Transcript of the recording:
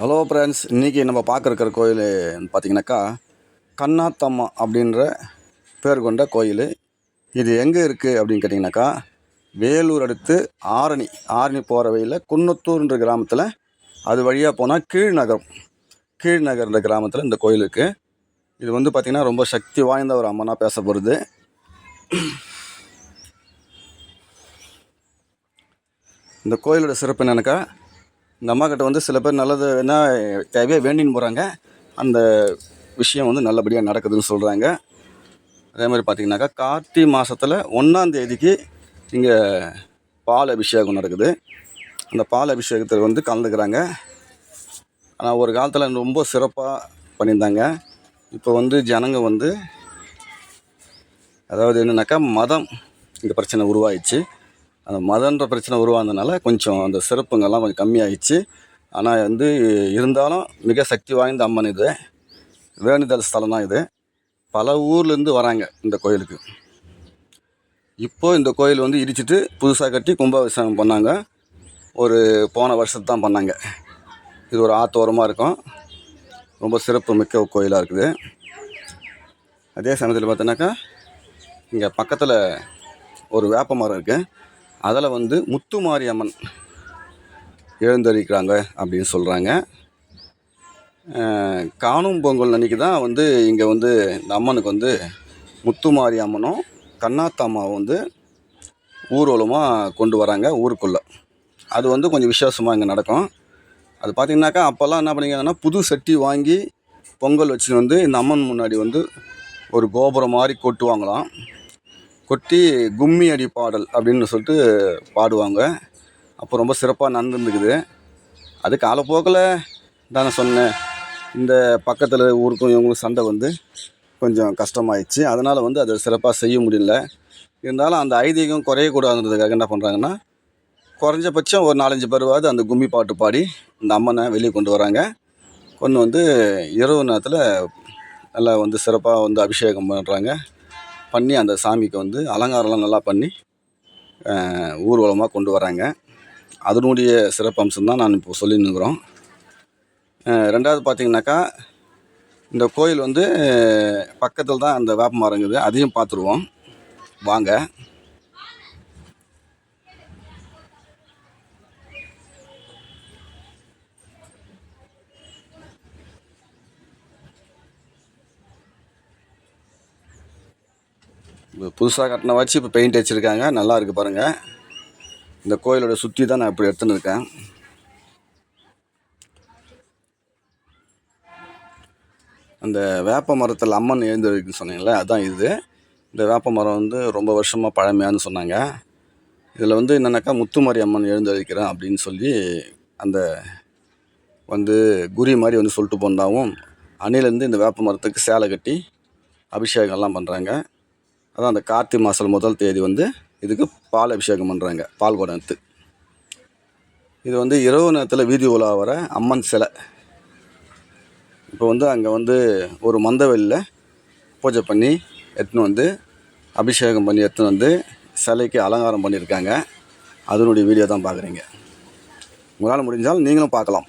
Hello friends இன்றைக்கி நம்ம பார்க்குற கோயில் பார்த்தீங்கன்னாக்கா கண்ணாத்தம்மா அப்படின்ற பேர் கொண்ட கோயில். இது எங்கே இருக்குது அப்படின்னு கேட்டிங்கனாக்கா வேலூர் அடுத்து ஆரணி ஆரணி போகிற வழியில் குன்னத்தூர்ன்ற கிராமத்தில் அது வழியாக போனால் கீழ்நகரம் கீழ்நகர்ன்ற கிராமத்தில் இந்த கோயில் இருக்குது இது வந்து பார்த்திங்கன்னா ரொம்ப சக்தி வாய்ந்த ஒரு அம்மனாக பேசப்படுது. இந்த கோயிலோட சிறப்பு என்னென்னாக்கா இந்த அம்மா கிட்ட வந்து சில பேர் நல்லது என்ன தேவையாக வேண்டின்னு போகிறாங்க அந்த விஷயம் வந்து நல்லபடியாக நடக்குதுன்னு சொல்கிறாங்க அதே மாதிரி பார்த்தீங்கன்னாக்கா கார்த்திகை மாதத்தில் ஒன்றாந்தேதிக்கு இங்கே பால் அபிஷேகம் நடக்குது. அந்த பால் அபிஷேகத்தில் வந்து கலந்துக்கிறாங்க. ஆனால் ஒரு காலத்தில் ரொம்ப சிறப்பாக பண்ணியிருந்தாங்க. இப்போ வந்து ஜனங்க வந்து அதாவது என்னென்னாக்கா மதம் இந்த பிரச்சனை உருவாயிடுச்சு. அந்த மதன்ற பிரச்சனை உருவானதுனால கொஞ்சம் அந்த சிறப்புங்கெல்லாம் கொஞ்சம் கம்மியாயிடுச்சு. ஆனால் வந்து இருந்தாலும் மிக சக்தி வாய்ந்த அம்மன் இது. வேணுதல் ஸ்தலம் தான் இது. பல ஊர்லேருந்து வராங்க இந்த கோயிலுக்கு. இப்போது இந்த கோயில் வந்து இடிச்சிட்டு புதுசாக கட்டி கும்பாபிஷேகம் பண்ணாங்க. ஒரு போன வருஷத்து தான் பண்ணாங்க. இது ஒரு ஆத்தோரமாக இருக்கும். ரொம்ப சிறப்பு மிக்க கோயிலாக இருக்குது. அதே சமயத்தில் பார்த்தோன்னாக்கா இங்கே பக்கத்தில் ஒரு வேப்ப மரம் இருக்குது அதில் வந்து முத்துமாரி அம்மன் எழுந்தரிக்கிறாங்க அப்படின்னு சொல்கிறாங்க. காணும் பொங்கல் அன்றைக்கி தான் வந்து இங்கே வந்து இந்த அம்மனுக்கு வந்து முத்துமாரி அம்மனும் கண்ணாத்தம்மாவும் வந்து ஊர்வலமாக கொண்டு வராங்க ஊருக்குள்ளே. அது வந்து கொஞ்சம் விசேஷமாக இங்கே நடக்கும். அது பார்த்திங்கனாக்கா அப்போல்லாம் என்ன பண்ணிக்கிறாங்கன்னா புது சட்டி வாங்கி பொங்கல் வச்சுன்னு வந்து இந்த அம்மன் முன்னாடி வந்து ஒரு கோபுரம் மாதிரி கொட்டுவாங்களாம். கொட்டி கும்மி அடி பாடல் அப்படின்னு சொல்லிட்டு பாடுவாங்க. அப்போ ரொம்ப சிறப்பாக நடந்துருந்துக்குது. அது காலப்போக்கில் தானே சொன்னேன். இந்த பக்கத்தில் ஊருக்கும் இவங்களுக்கும் சண்டை வந்து கொஞ்சம் கஷ்டமாயிடுச்சு. அதனால் வந்து அதை சிறப்பாக செய்ய முடியல. இருந்தாலும் அந்த ஐதீகம் குறையக்கூடாதுன்றதுக்காக என்ன பண்ணுறாங்கன்னா குறைஞ்சபட்சம் ஒரு நாலஞ்சு பேருவாவது அந்த கும்மி பாட்டு பாடி இந்த அம்மனை வெளியே கொண்டு வராங்க. கொண்டு வந்து இரவு நேரத்தில் நல்லா வந்து சிறப்பாக வந்து அபிஷேகம் பண்ணுறாங்க பண்ணி அந்த சாமிக்கு வந்து அலங்காரம்லாம் நல்லா பண்ணி ஊர்வலமாக கொண்டு வராங்க. அதனுடைய சிறப்பம்சம் தான் நான் இப்போ சொல்லின்னுக்குறோம் ரெண்டாவது பார்த்தீங்கன்னாக்கா இந்த கோயில் வந்து பக்கத்தில் தான் அந்த வேப்ப மரம் இருக்குது. அதையும் பார்த்துருவோம். வாங்க. இப்போ புதுசாக கட்டின வச்சு இப்போ பெயிண்ட் அடிச்சிருக்காங்க நல்லா இருக்குது பாருங்கள் இந்த கோயிலோட சுற்றி தான் நான் இப்படி எடுத்துன்னு இருக்கேன். அந்த வேப்ப மரத்தில் அம்மன் எழுந்திருக்குன்னு சொன்னீங்களே அதுதான் இது. இந்த வேப்ப மரம் வந்து ரொம்ப வருஷமாக பழமையான்னு சொன்னாங்க. இதில் வந்து என்னென்னாக்கா முத்துமாரி அம்மன் எழுந்திருக்கிறேன் அப்படின்னு சொல்லி அந்த வந்து குறி மாதிரி வந்து சொல்லிட்டு போனாவும் அணிலேருந்து இந்த வேப்ப மரத்துக்கு சேலை கட்டி அபிஷேகம்லாம் பண்ணுறாங்க அதான் அந்த கார்த்திகை மாதம் முதல் தேதி வந்து இதுக்கு பால் அபிஷேகம் பண்ணுறாங்க பால் குடம் எடுத்து இது வந்து இரவு நேரத்தில் வீதி உலா வர அம்மன் சிலை. இப்போ வந்து அங்கே வந்து ஒரு மந்தவெளியில் பூஜை பண்ணி எடுத்துன்னு வந்து அபிஷேகம் பண்ணி எடுத்துன்னு வந்து சிலைக்கு அலங்காரம் பண்ணியிருக்காங்க. அதனுடைய வீடியோ தான் பார்க்குறீங்க உங்களால் முடிஞ்சால் நீங்களும் பார்க்கலாம்